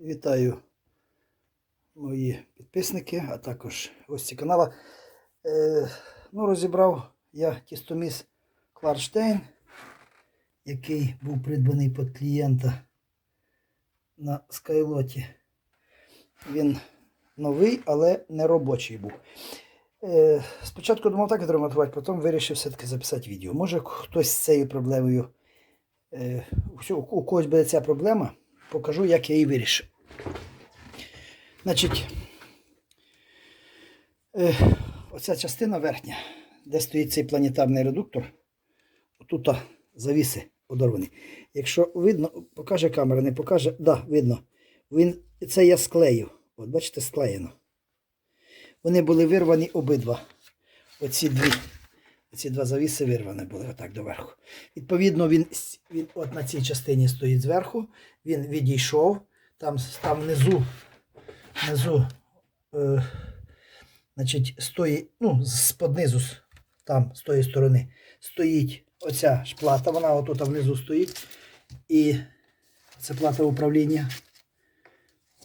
Вітаю мої підписники, а також гості канала. Е, ну, розібрав я тістоміс Кларштейн, який був придбаний під клієнта на Скайлоті. Він новий, але не робочий був. Е, спочатку думав так відремонтувати, потім вирішив все-таки записати відео. Може хтось з цією проблемою, е, у когось буде ця проблема, покажу, як я її вирішив. Значить, е, оця частина верхня, де стоїть цей планетарний редуктор, тут завіси подорвані. Якщо видно, покаже камера, не покаже, так, да, видно. Він, це я склеїв. От бачите, склеєно. Вони були вирвані обидва. Оці дві. Оці два завіси вирвані були отак доверху. Відповідно, він, він от на цій частині стоїть зверху, він відійшов, там, там внизу, внизу е, значить, стоїть, ну, з поднизу, там, з тої сторони, стоїть оця ж плата, вона отут внизу стоїть. І це плата управління.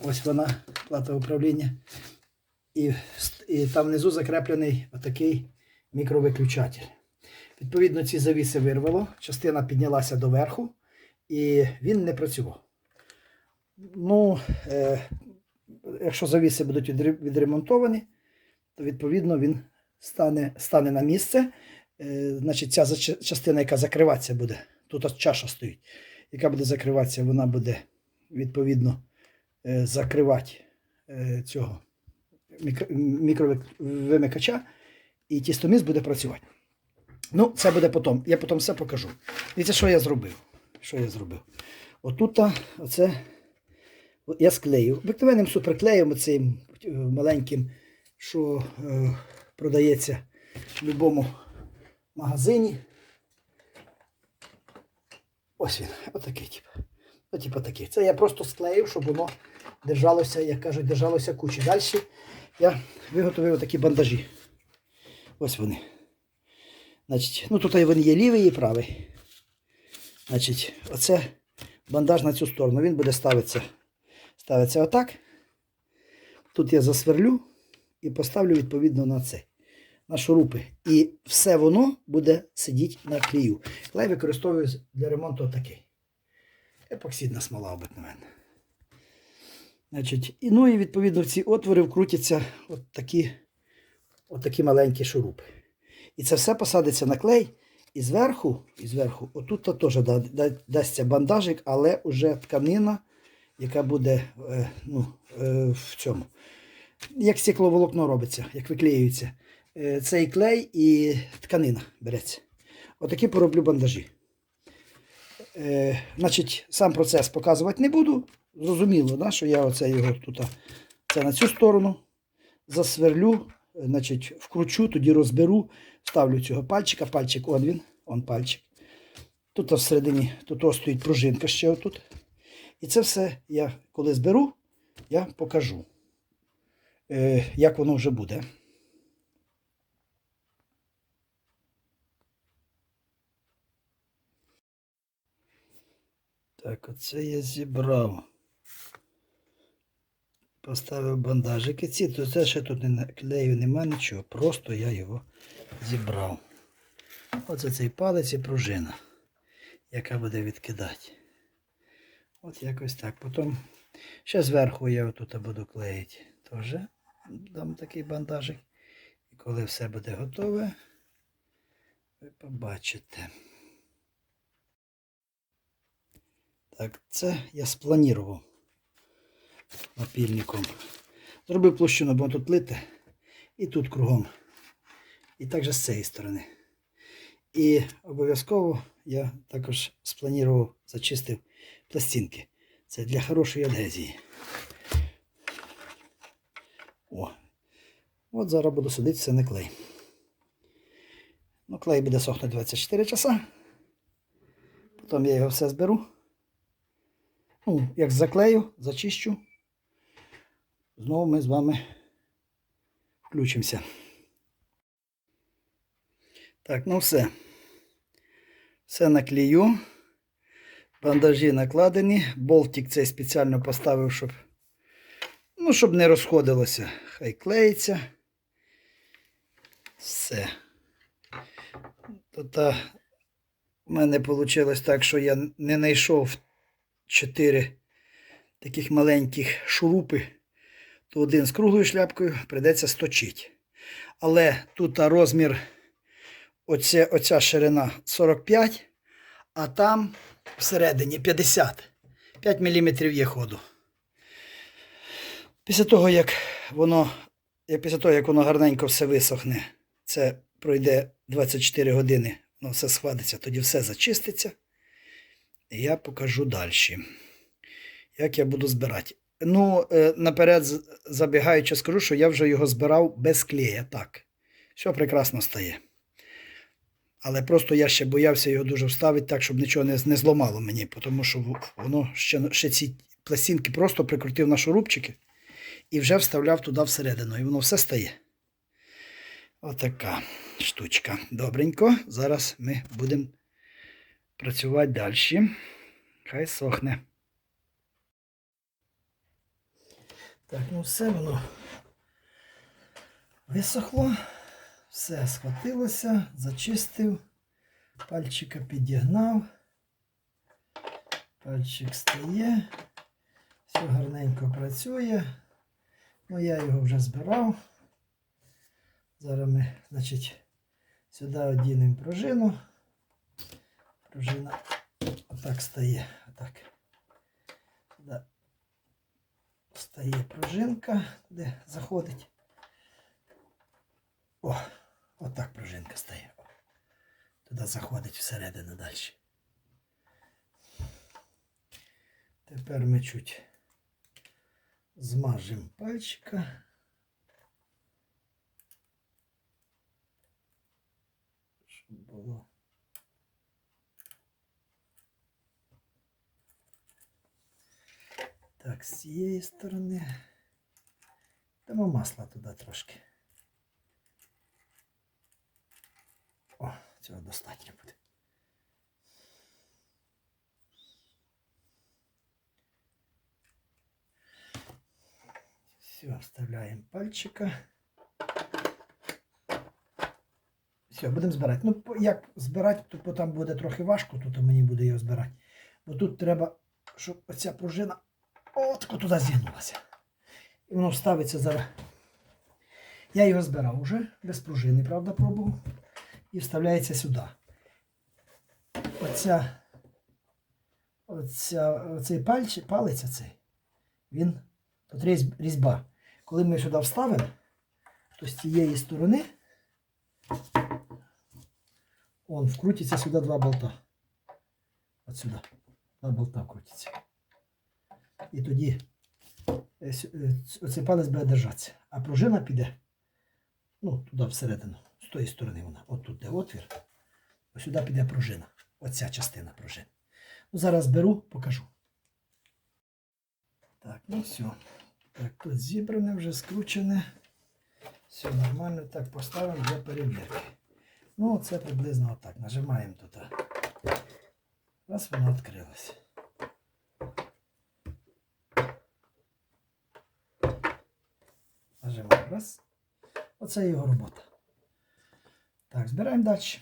Ось вона, плата управління. І, і там внизу закреплений отакий мікровиключатель. Відповідно, ці завіси вирвало, частина піднялася доверху, і він не працював. Ну, е, якщо завіси будуть відремонтовані, то відповідно він стане, стане на місце. Е, значить, ця частина, яка закриватися буде, тут чаша стоїть, яка буде закриватися, вона буде відповідно е, закривати е, цього мікро- мікровимикача, і тістоміс буде працювати. Ну, це буде потім. Я потім все покажу. Дивіться, що я зробив. Що я зробив? Отут, оце я склею. Обикновенним суперклеєм, оцим е, маленьким, що е, продається в будь-якому магазині. Ось він, отакий тип. Ну, типу такий. Це я просто склеїв, щоб воно держалося, як кажуть, держалося кучі. Далі я виготовив такі бандажі. Ось вони. Значить, ну тут вони є лівий і правий. Значить, оце бандаж на цю сторону. Він буде ставитися, ставиться отак. Тут я засверлю і поставлю відповідно на цей. На шурупи. І все воно буде сидіти на клею. Клей використовую для ремонту отакий. Епоксидна смола обикновенна. Значить, і, ну і відповідно в ці отвори вкрутяться от такі, от такі маленькі шурупи. І це все посадиться на клей. І зверху, і зверху, отут то теж да- да- дасться бандажик, але вже тканина, яка буде е, ну, е, в цьому. Як стекловолокно робиться, як виклеюється. Е, цей клей і тканина береться. Отакі пороблю бандажі. Е, значить, сам процес показувати не буду. Зрозуміло, да, що я оце його тут це на цю сторону засверлю, значить, вкручу, тоді розберу, ставлю цього пальчика, пальчик, он він, он пальчик. Тут всередині тут стоїть пружинка ще отут. І це все я коли зберу, я покажу, е, як воно вже буде. Так, оце я зібрав. Поставив бандажики ці, то це ще тут не наклею, нема нічого. Просто я його зібрав. Оце цей палець і пружина, яка буде відкидати. От якось так. Потім ще зверху я отут буду клеїти. Теж дам такий бандажик. І коли все буде готове, ви побачите. Так, це я спланірував напільником. Зробив площину, бо тут лите, і тут кругом. І також з цієї сторони. І обов'язково я також спланував, зачистив пластинки. Це для хорошої адгезії. О. От зараз буду садити все на клей. Ну, клей буде сохнути 24 часа. Потім я його все зберу. Ну, як заклею, зачищу. Знову ми з вами включимося. Так, ну все. Все наклею. Бандажі накладені. Болтик цей спеціально поставив, щоб, ну, щоб не розходилося. Хай клеїться. Все. Тут в мене вийшло так, що я не знайшов чотири таких маленьких шурупи, то один з круглою шляпкою прийдеться сточити. Але тут розмір, оця, оця ширина 45, а там всередині 50. 5 мм є ходу. Після того, як воно, після того, як воно гарненько все висохне, це пройде 24 години, воно все схватиться, тоді все зачиститься. І я покажу далі, як я буду збирати. Ну, е, наперед забігаючи, скажу, що я вже його збирав без клея. Так. Все прекрасно стає. Але просто я ще боявся його дуже вставити так, щоб нічого не, не зламало мені, тому що воно ще, ще ці пластинки просто прикрутив на шурупчики і вже вставляв туди всередину. І воно все стає. Отака штучка. Добренько. Зараз ми будемо працювати далі. Хай сохне. Так, ну все воно висохло, все схватилося, зачистив, пальчика підігнав, пальчик стає, все гарненько працює. Ну, я його вже збирав. Зараз ми, значить, сюди одінемо пружину. Пружина отак стає. Отак. Сюди стає пружинка, де заходить. О, отак пружинка стає. Туди заходить всередину далі. Тепер ми чуть змажемо пальчика. Щоб було. Так, з цієї сторони. Дамо масла туди трошки. О, цього достатньо буде. Все, вставляємо пальчика. Все, будемо збирати. Ну, як збирати, то потім буде трохи важко, тут мені буде його збирати. Бо тут треба, щоб оця пружина отко туди зігнулася. І воно вставиться зараз. Я його збирав уже, без пружини, правда, пробував. І вставляється сюди. Оця, оця, оцей пальч, палець оцей, він тут різьба. Коли ми сюди вставимо, то з цієї сторони он вкрутиться сюди два болта. От сюди. Два болта вкрутиться. І тоді е, е, оцей палець буде держатися. А пружина піде ну, туди всередину. З тої сторони вона. От тут де отвір. Ось сюди піде пружина. Оця частина пружини. Ну, зараз беру, покажу. Так, ну все. Так, тут зібране, вже скручене. Все нормально. Так, поставимо для перевірки. Ну, це приблизно отак. Нажимаємо тут. Раз воно відкрилось. Нажимаємо раз. Оце його робота. Так, збираємо далі.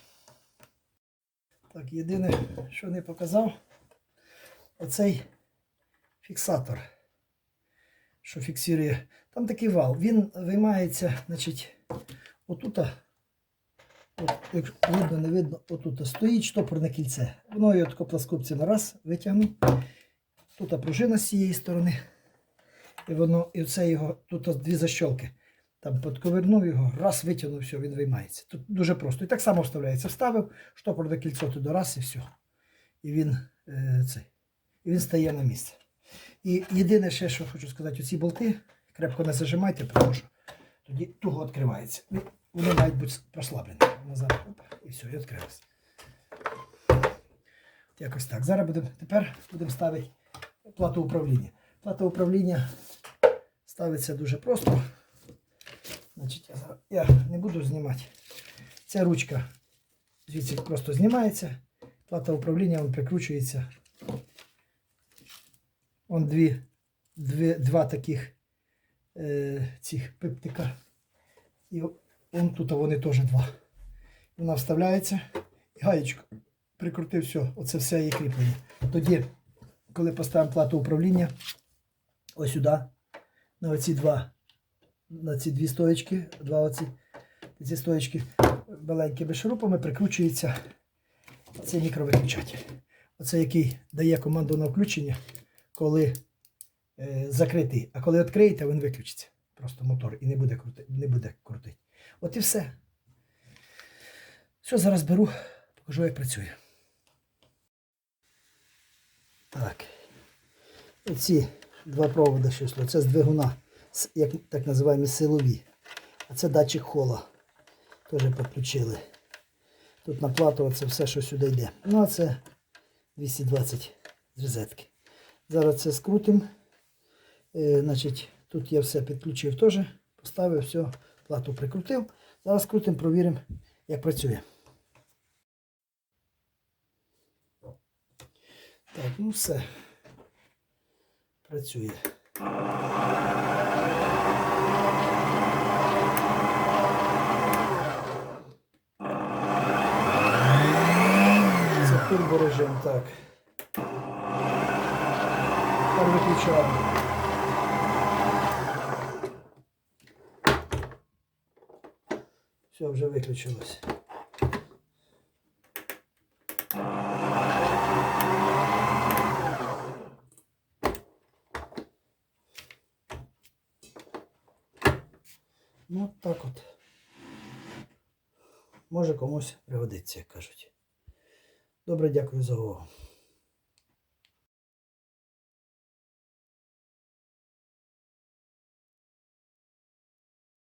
Так, єдине, що не показав, оцей фіксатор, що фіксує. Там такий вал. Він виймається, значить, отута. От, як видно, не видно, отут стоїть штопорне кільце. Воно його тако пласкопцями раз витягнув. Тут пружина з цієї сторони. І воно, і це його, тут дві защолки. Там підковернув його, раз витягнув, все, він виймається. Тут дуже просто. І так само вставляється. Вставив, штопорне кільцо туди раз і все. І він, е, цей, і він стає на місце. І єдине ще, що хочу сказати, оці болти крепко не зажимайте, тому що тоді туго відкривається. Вони мають бути прослаблені. Назад, опа, і все, і відкрилось. Якось так. Зараз будемо, тепер будемо ставити плату управління. Плата управління ставиться дуже просто. Значить, я, не буду знімати. Ця ручка звідси просто знімається. Плата управління вон прикручується Он дві, дві, два таких е, цих пиптика. І он тут вони теж два. Вона вставляється і гаєчку прикрутив все. Оце все її кріплення. Тоді, коли поставимо плату управління, ось сюди, на оці два, на ці дві стоечки, два оці, ці стоечки маленькими шурупами прикручується цей мікровиключатель. Оце який дає команду на включення, коли е, закритий. А коли відкриєте, він виключиться. Просто мотор і не буде крути, не буде крутити. От і все. Що зараз беру, покажу, як працює. Так. Оці два проводи, що. Це з двигуна, як так називаємо силові. А це датчик хола. Теж підключили. Тут на плату все, що сюди йде. Ну, а це 220 з розетки. Зараз це скрутимо. Е, значить, тут я все підключив теж. Поставив, все, плату прикрутив. Зараз скрутимо, провіримо, як працює. Так, ну все. Працює. Це турборежим, так. Тепер виключаємо. Все, вже виключилось. Ну, так от. Може комусь пригодиться, як кажуть. Добре, дякую за увагу.